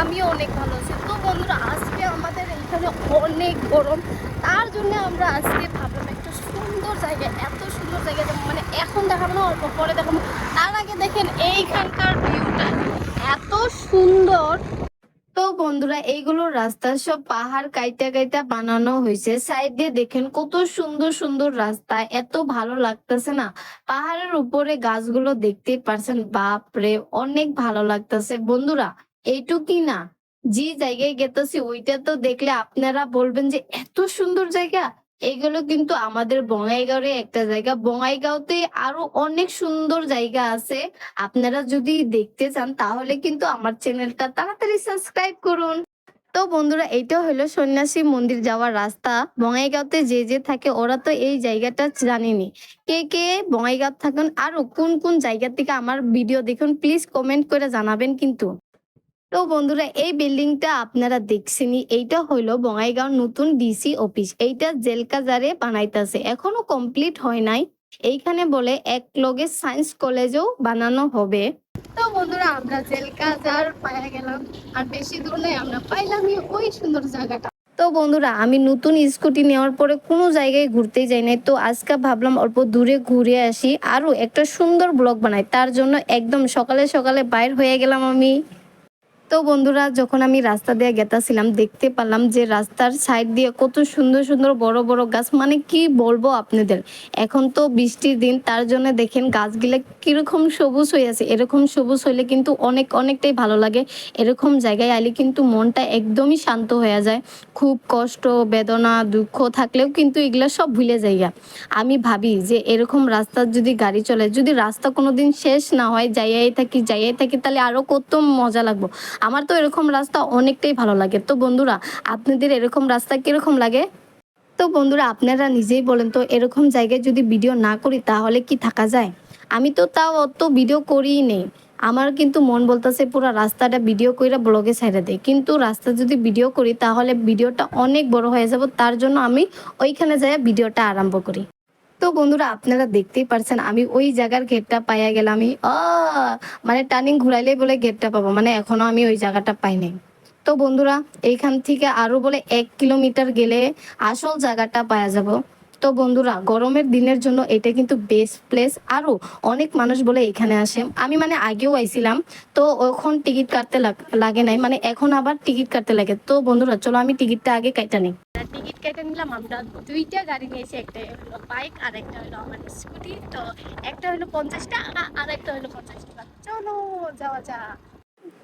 আমিও অনেক ভালো আছি। তো বন্ধুরা, আজকে আমাদের এখানে অনেক গরম। তার জন্য আমরা আজকে ভাবলাম একটা সুন্দর জায়গা এত সুন্দর জায়গা মানে এখন দেখাবো না, অল্প পরে দেখাবো। তার আগে দেখেন এইখানকার ভিউটা এত সুন্দর। তো বন্ধুরা, এইগুলো রাস্তা সব পাহাড় কাইটা কাইটা বানানো হয়েছে। সাইড দিয়ে দেখেন কত সুন্দর সুন্দর রাস্তা। এত ভালো লাগতেছে না। পাহাড়ের উপরে গাছগুলো দেখতে পারছেন। বাপরে, অনেক ভালো লাগতেছে। বন্ধুরা এইটুকুই না। যে জায়গায় গেতেছি, ওইটা তো দেখলে আপনারা বলবেন যে, এত সুন্দর জায়গা। এগুলো কিন্তু আমাদের বঙ্গাইগাঁওরে একটা জায়গা। বঙ্গাইগাঁওতে আরও অনেক সুন্দর জায়গা আছে। আপনারা যদি দেখতে চান, তাহলে কিন্তু আমার চ্যানেলটা তাড়াতাড়ি সাবস্ক্রাইব করুন। তো বন্ধুরা, এইটা হলো সন্ন্যাসী মন্দির যাওয়ার রাস্তা। বঙ্গাইগাঁওতে যে যে থাকে, ওরা তো এই জায়গাটা জানেনি। কে কে বঙ্গাইগাঁও থাকেন, আর কোন কোন জায়গা থেকে আমার ভিডিও দেখুন, প্লিজ কমেন্ট করে জানাবেন কিন্তু। তো বন্ধুরা, এই বিল্ডিংটা আপনারা দেখছেনই। এইটা হইল বঙ্গাইগাঁও নতুন ডিসি অফিস এইটা জেলকাজারে বানাইতাছে। এখনও কমপ্লিট হয় নাই। এইখানে বলে এক লগে সায়েন্স কলেজও বানানো হবে। তো বন্ধুরা, আমরা জেলকাজার গেলাম। আর বেশি দূর নেই আমরা পাইলামই ওই সুন্দর জায়গাটা। তো বন্ধুরা, আমি নতুন স্কুটি নেওয়ার পরে কোনো জায়গায় ঘুরতেই যাই নাই। তো আজকে ভাবলাম অল্প দূরে ঘুরে আসি। আরও একটা সুন্দর ব্লগ বানাই। তার জন্য একদম সকালে সকালে বাইর হয়ে গেলাম আমি। তো বন্ধুরা, যখন আমি রাস্তা দিয়ে গেতাছিলাম, দেখতে পেলাম যে রাস্তার সাইড দিয়ে কত সুন্দর সুন্দর বড় বড় গাছ। মানে কি বলব আপনাদের? এখন তো বৃষ্টির দিন, তার জন্য দেখেন গাছগুলা কীরকম সবুজ হয়ে আছে। এরকম সবুজ হইলে কিন্তু অনেক অনেকটাই ভালো লাগে। এরকম জায়গায় আইলে কিন্তু মনটা একদমই শান্ত হয়ে যায়। খুব কষ্ট, বেদনা, দুঃখ থাকলেও কিন্তু এগুলা সব ভুলে যাইয়া আমি ভাবি যে এরকম রাস্তার যদি গাড়ি চলে, যদি রাস্তা কোনোদিন শেষ না হয়, যাইয়াই থাকি যাইয়াই থাকি, তাহলে আরও কত মজা লাগবো। আমার তো এরকম রাস্তা অনেকটাই ভালো লাগে। তো বন্ধুরা, আপনাদের এরকম রাস্তা কীরকম লাগে? তো বন্ধুরা, আপনারা নিজেই বলেন তো, এরকম জায়গায় যদি ভিডিও না করি তাহলে কি থাকা যায়? আমি তো তাও অত ভিডিও করিই নেই। আমার কিন্তু মন বলতেছে পুরো রাস্তাটা ভিডিও কইরা ব্লগে ছাইড়া দেয় কিন্তু রাস্তা যদি ভিডিও করি তাহলে ভিডিওটা অনেক বড় হয়ে যাব, তার জন্য আমি ওইখানে যাই ভিডিওটা আরম্ভ করি। তো বন্ধুরা, আপনারা দেখতেই পারছেন, আমি ওই জায়গার গেটটা পাইয়া গেলাম। আমি মানে টার্নিং ঘুরাইলেই বলে গেটটা পাবো মানে এখনও আমি ওই জায়গাটা পাই নাই। তো বন্ধুরা, এইখান থেকে আরও বলে এক কিলোমিটার গেলে আসল জায়গাটা পাওয়া যাব। তো বন্ধুরা, গরমের দিনের জন্য এটা কিন্তু বেস্ট প্লেস আরও অনেক মানুষ বলে এখানে আসে। আমি মানে আগেও আইছিলাম, তো ওখন টিকিট কাটতে লাগে নাই মানে এখন আবার টিকিট কাটতে লাগে। তো বন্ধুরা, চলো আমি টিকিটটা আগে কাটা নিই। টিকিট কেটে নিলাম, আমরা দুইটা গাড়ি নিয়েছি, একটা হলো বাইক আর একটা হলো আমার স্কুটি। তো একটা হলো পঞ্চাশ টাকা আর একটা হলো পঞ্চাশ টাকা চলো, যাওয়া যাক।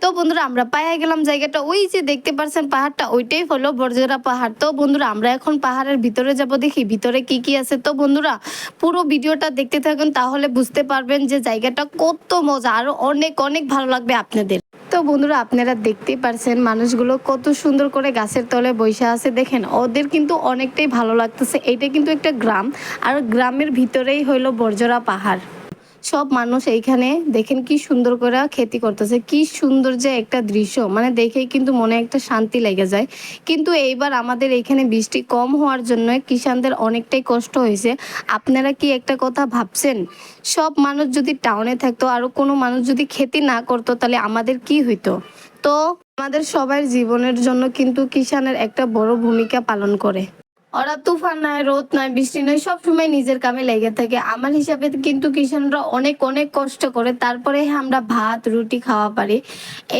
তো বন্ধুরা, আমরা পায়ে গেলাম জায়গাটা, ওই যে দেখতে পারছেন পাহাড়টা, ওইটাই হলো বর্জরা পাহাড়। তো বন্ধুরা, আমরা এখন পাহাড়ের ভিতরে যাব দেখি, ভিতরে কি কি আছে। তো বন্ধুরা, পুরো ভিডিওটা দেখতে থাকুন, তাহলে বুঝতে পারবেন যে জায়গাটা কত মজা, আরও অনেক অনেক ভালো লাগবে আপনাদের। তো বন্ধুরা আপনারা দেখতেই পারছেন মানুষগুলো কত সুন্দর করে গাছের তলে বসে আছে। দেখেন, ওদের কিন্তু অনেকটাই ভালো লাগতেছে। এটা কিন্তু একটা গ্রাম, আর গ্রামের ভিতরেই হইল বর্জরা পাহাড়। সব মানুষ এইখানে দেখেন কি সুন্দর করে খেতি করতেছে, কি সুন্দর যে একটা দৃশ্য। মানে দেখেই কিন্তু মনে একটা শান্তি লেগে যায়। কিন্তু এইবার আমাদের এইখানে বৃষ্টি কম হওয়ার জন্য কিষানদের অনেকটাই কষ্ট হয়েছে। আপনারা কি একটা কথা ভাবছেন? সব মানুষ যদি টাউনে থাকতো, আর কোনো মানুষ যদি খেতি না করতো, তাহলে আমাদের কি হইতো? তো আমাদের সবার জীবনের জন্য কিন্তু কিষানের একটা বড় ভূমিকা পালন করে। ওরা তুফান নাই, রোদ নাই, বৃষ্টি নাই, সবসময় নিজের কামে লেগে থাকে। আমার হিসাবে কিন্তু কিষানরা অনেক অনেক কষ্ট করে। তারপরে আমরা ভাত, রুটি খাওয়া পারি।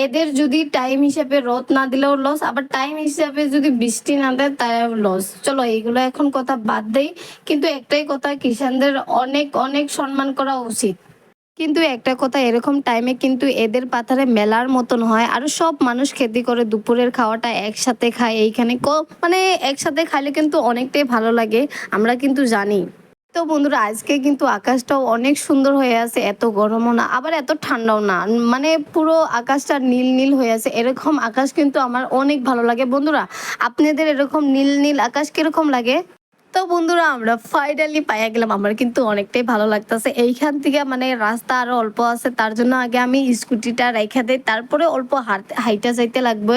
এদের যদি টাইম হিসাবে রোদ না দিলেও লস আবার টাইম হিসাবে যদি বৃষ্টি না দেয়, তাও লস চলো, এইগুলো এখন কথা বাদ দেই। কিন্তু একটাই কথা কিষানদের অনেক অনেক সম্মান করা উচিত। কিন্তু একটা কথা, এরকম টাইমে কিন্তু এদের পাথারে মেলার মতন হয়। আর সব মানুষ খেতে করে দুপুরের খাওয়াটা একসাথে খায় এইখানে। মানে একসাথে খাইলে কিন্তু অনেকটাই ভালো লাগে, আমরা কিন্তু জানি। তো বন্ধুরা, আজকে কিন্তু আকাশটাও অনেক সুন্দর হয়ে আছে, এত গরমও না, আবার এত ঠান্ডাও না। মানে পুরো আকাশটা নীল নীল হয়ে আছে, এরকম আকাশ কিন্তু আমার অনেক ভালো লাগে। বন্ধুরা, আপনাদের এরকম নীল নীল আকাশ কীরকম লাগে? তো বন্ধুরা, আমরা ফাইনালি পাইয়া গেলাম। আমার কিন্তু অনেকটাই ভালো লাগতেছে। এইখান থেকে মানে রাস্তা আরও অল্প আছে, তার জন্য আগে আমি স্কুটিটা রেখে দেই, তারপরে অল্প হাইটা যাইতে লাগবে।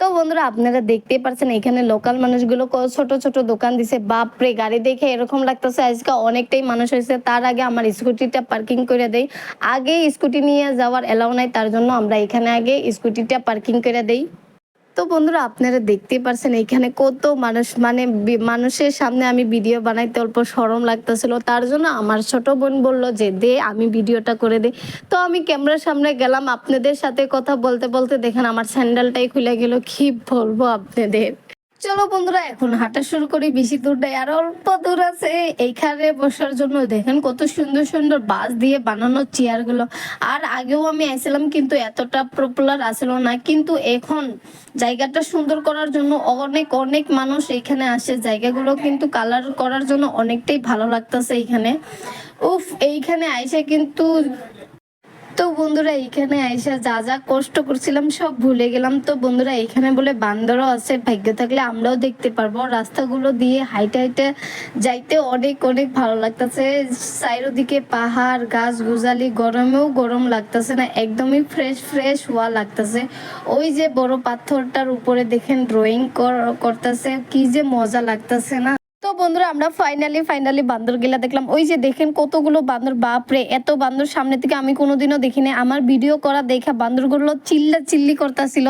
তো বন্ধুরা, আপনারা দেখতেই পারছেন, এখানে লোকাল মানুষগুলো ছোট ছোট দোকান দিছে। বাপরে, গাড়ি দেখে এরকম লাগতেছে, আজকে অনেকটাই মানুষ হয়েছে। তার আগে আমার স্কুটিটা পার্কিং করে দেই। আগে স্কুটি নিয়ে যাওয়ার এলাও নাই, তার জন্য আমরা এখানে আগে স্কুটিটা পার্কিং করে দেই। তো বন্ধুরা, আপনারা দেখতেই পারছেন এখানে কত মানুষ মানে মানুষের সামনে আমি ভিডিও বানাইতে অল্প সরম লাগতেছিল। তার জন্য আমার ছোট বোন বলল যে, দে, আমি ভিডিওটা করে দে তো আমি ক্যামেরার সামনে গেলাম, আপনাদের সাথে কথা বলতে বলতে দেখেন আমার স্যান্ডেলটাই খুলে গেল। কি বলব আপনাদের? চলো বন্ধুরা, এখন হাঁটা শুরু করি। বেশি দূর নেই আর অল্প দূর আছে। এইখানে বসার জন্য দেখেন কত সুন্দর সুন্দর বাস দিয়ে বানানো চেয়ারগুলো আর আগেও আমি আইছিলাম, কিন্তু এতটা পপুলার আসলো না। কিন্তু এখন জায়গাটা সুন্দর করার জন্য অনেক অনেক মানুষ এখানে আসে। জায়গাগুলো কিন্তু কালার করার জন্য অনেকটাই ভালো লাগতেছে এখানে। উফ, এইখানে আইসে কিন্তু তো বন্ধুরা এইখানে আইসা যা যা কষ্ট করছিলাম সব ভুলে গেলাম। তো বন্ধুরা, এখানে বলে বান্দরও আছে, ভাগ্য থাকলে আমরাও দেখতে পারব। রাস্তাগুলো দিয়ে হাইটে হাইটে যাইতে অনেক অনেক ভালো লাগতেছে। চারিদিকে পাহাড় গাছ গুজালি গরমেও গরম লাগতেছে না, একদমই ফ্রেশ ফ্রেশ হওয়া লাগতেছে। ওই যে বড় পাথরটার উপরে দেখেন ড্রয়িং করতেছে, কি যে মজা লাগতেছে না। তো বন্ধুরা আমরা ফাইনালি ফাইনালি বান্দর গেলা দেখলাম। ওই যে দেখেন কতগুলো বান্দর বাপরে এত বান্দর সামনে থেকে আমি কোনোদিনও দেখিনি। আমার ভিডিও করা দেখা বান্দরগুলো চিল্লা চিল্লি করতেছিল।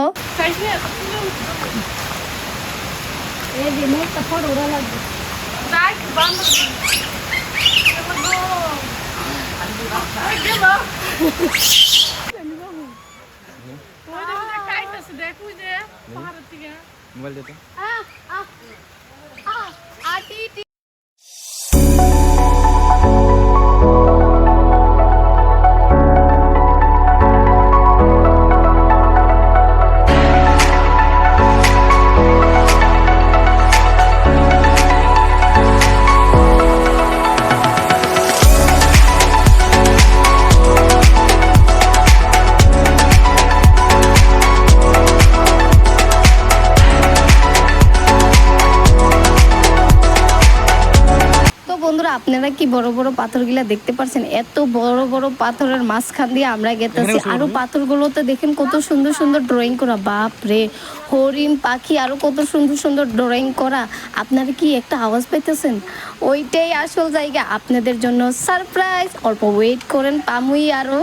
মোবাইল দে আপনারা কি বড় বড় পাথরগুলা দেখতে পারছেন? এত বড় বড় পাথরের মাঝখান দিয়ে আমরা গেতেছি। আরও পাথরগুলোতে দেখেন কত সুন্দর সুন্দর ড্রয়িং করা। বাপ রে হরিণ পাখি আরও কত সুন্দর সুন্দর ড্রয়িং করা। আপনারা কি একটা আওয়াজ পাইতেছেন? ওইটাই আসল জায়গা। আপনাদের জন্য সারপ্রাইজ অল্প ওয়েট করেন পামুই আরও।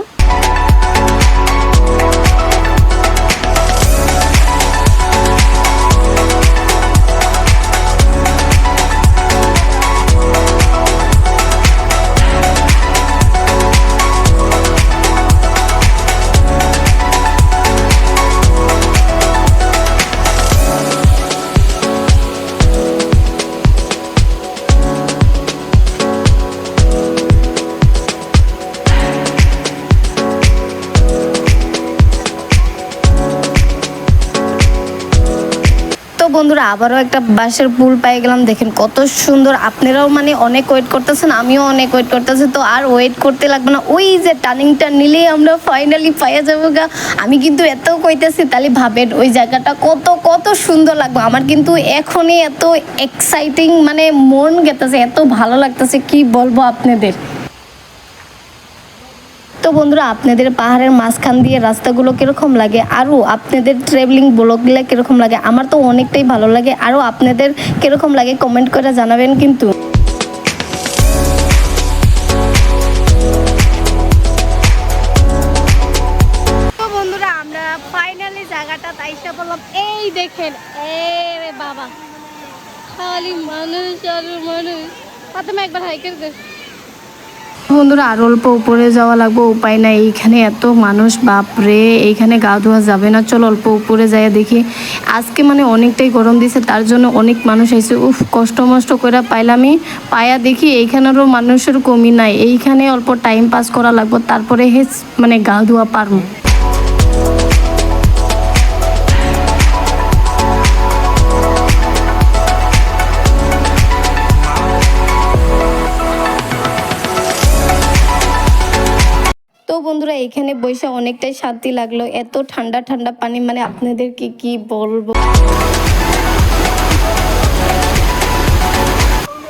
বন্ধুরা, আবারও একটা বাঁশের পুল পেয়ে গেলাম। দেখেন কত সুন্দর। আপনারাও মানে অনেক ওয়েট করতেছেন, আমিও অনেক ওয়েট করতেছি। তো আর ওয়েট করতে লাগবে না। ওই যে টার্নিংটা নিলেই আমরা ফাইনালি পাইয়া যাব গা। আমি কিন্তু এত কইতেছি, তাহলে ভাবেন ওই জায়গাটা কত কত সুন্দর লাগবে। আমার কিন্তু এখনই এত এক্সাইটিং মানে মন গেতেছে, এত ভালো লাগতেছে। কি বলব আপনাদের? তো বন্ধুরা, আপনাদের পাহাড়ের মাঝখান দিয়ে রাস্তাগুলো কীরকম লাগে? আরও আপনাদের ট্রাভেলিং ব্লগগুলো কীরকম লাগে? আমার তো অনেকটাই ভালো লাগে। আরও আপনাদের কীরকম লাগে কমেন্ট করে জানাবেন কিন্তু। জায়গাটা দেখেন, এ বাবা। খালি মানুষ আর মানুষ। প্রথমে একবার হাইকের দে বন্ধুরা, আর অল্প উপরে যাওয়া লাগবে, উপায় নাই। এইখানে এত মানুষ, বাপরে, এইখানে গা ধোয়া যাবে না। চল অল্প উপরে যাইয়া দেখি। আজকে মানে অনেকটাই গরম দিছে, তার জন্য অনেক মানুষ আইছে। উফ, কষ্ট মষ্ট করে পাইলামই। পায়া দেখি এইখানেরও মানুষের কমি নাই। এইখানে অল্প টাইম পাস করা লাগবে, তারপরে হেস মানে গা ধোয়া পারব। এখানে বসে অনেকটাই শান্তি লাগল। এত ঠান্ডা ঠান্ডা পানি মানে আপনাদেরকে কি বলব?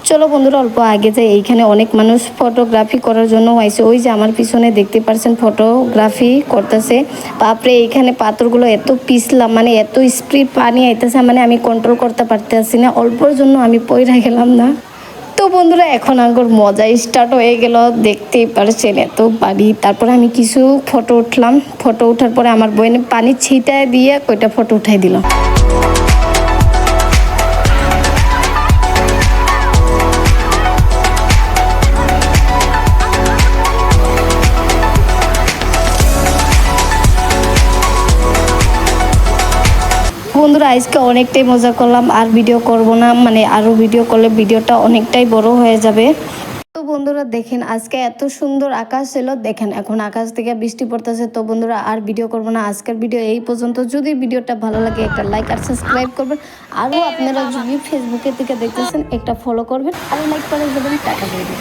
চলো বন্ধুরা, অল্প আগে যে এইখানে অনেক মানুষ ফটোগ্রাফি করার জন্য হয়েছে ওই যে আমার পিছনে দেখতে পারছেন ফটোগ্রাফি করতেছে। বাপরে, এইখানে পাথরগুলো এত পিছলাম মানে এত স্পিড পানি আইতেছে মানে আমি কন্ট্রোল করতে পারতেছি না। অল্পর জন্য আমি পয়রা গেলাম না। তো বন্ধুরা, এখন আগর মজা স্টার্ট হয়ে গেল, দেখতেই পারছেন এত পানি তারপরে আমি কিছু ফটো উঠলাম। ফটো ওঠার পরে আমার বইনে পানি ছিটায় দিয়ে কয়টা ফটো উঠাই দিলাম। বন্ধুরা, আজকে অনেকটাই মজা করলাম। আর ভিডিও করব না মানে আরও ভিডিও করলে ভিডিওটা অনেকটাই বড় হয়ে যাবে। তো বন্ধুরা, দেখেন, আজকে এত সুন্দর আকাশ ছিল। দেখেন, এখন আকাশ থেকে বৃষ্টি পড়তেছে। তো বন্ধুরা, আর ভিডিও করব না। আজকের ভিডিও এই পর্যন্ত। যদি ভিডিওটা ভালো লাগে, একটা লাইক আর সাবস্ক্রাইব করবেন। আরও আপনারা যদি ফেসবুকে থেকে দেখতেছেন, একটা ফলো করবেন। আর লাইক করে দেবেন, টাকা দেবেন।